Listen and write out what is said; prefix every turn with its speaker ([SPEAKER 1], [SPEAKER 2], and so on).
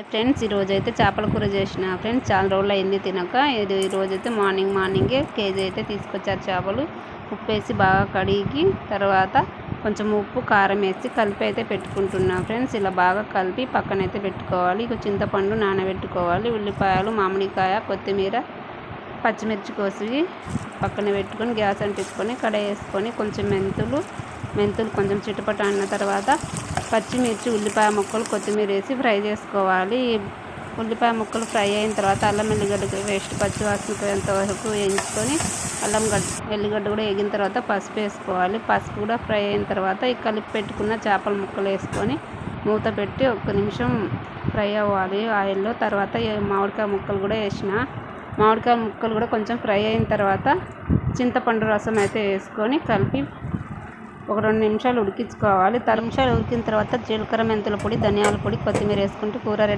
[SPEAKER 1] Friends ఈరోజు అయితే చేపల కూర చేసిన ఫ్రెండ్స్ చాలా రోజులు అయింది తినక. ఇది ఈరోజు అయితే మార్నింగ్ మార్నింగే కేజీ అయితే తీసుకొచ్చారు చేపలు. ఉప్పు వేసి బాగా కడిగి తర్వాత కొంచెం ఉప్పు కారం వేసి కలిపి అయితే పెట్టుకుంటున్నా ఫ్రెండ్స్. ఇలా బాగా కలిపి పక్కన అయితే పెట్టుకోవాలి. ఇక చింతపండు నానబెట్టుకోవాలి. ఉల్లిపాయలు మామిడికాయ కొత్తిమీర పచ్చిమిర్చి కోసి పక్కన పెట్టుకొని గ్యాస్ అంటించుకొని కడాయి వేసుకొని కొంచెం మెంతులు మెంతులు కొంచెం చిటపట అన్న తర్వాత పచ్చిమిర్చి ఉల్లిపాయ ముక్కలు కొత్తిమీర వేసి ఫ్రై చేసుకోవాలి. ఉల్లిపాయ ముక్కలు ఫ్రై అయిన తర్వాత అల్లం ఎల్లిగడ్డ వేస్ట్ పచ్చి వాసన పోయేంత వరకు వేయించుకొని అల్లం గడ్డ ఎల్లిగడ్డ కూడా వేగిన తర్వాత పసుపు వేసుకోవాలి. పసుపు కూడా ఫ్రై అయిన తర్వాత ఈ కలిపి పెట్టుకున్న చేపల ముక్కలు వేసుకొని మూత పెట్టి ఒక్క నిమిషం ఫ్రై అవ్వాలి. ఆయిల్లో తర్వాత మామిడికాయ ముక్కలు కూడా వేసిన మామిడికాయ ముక్కలు కూడా కొంచెం ఫ్రై అయిన తర్వాత చింతపండు రసం అయితే వేసుకొని కలిపి ఒక రెండు నిమిషాలు ఉడికించుకోవాలి. తర నిమిషాలు ఉడికిన తర్వాత జీలకర్ర మెంతుల పొడి ధనియాల పొడి కొత్తిమీర వేసుకుంటే కూర రెడీ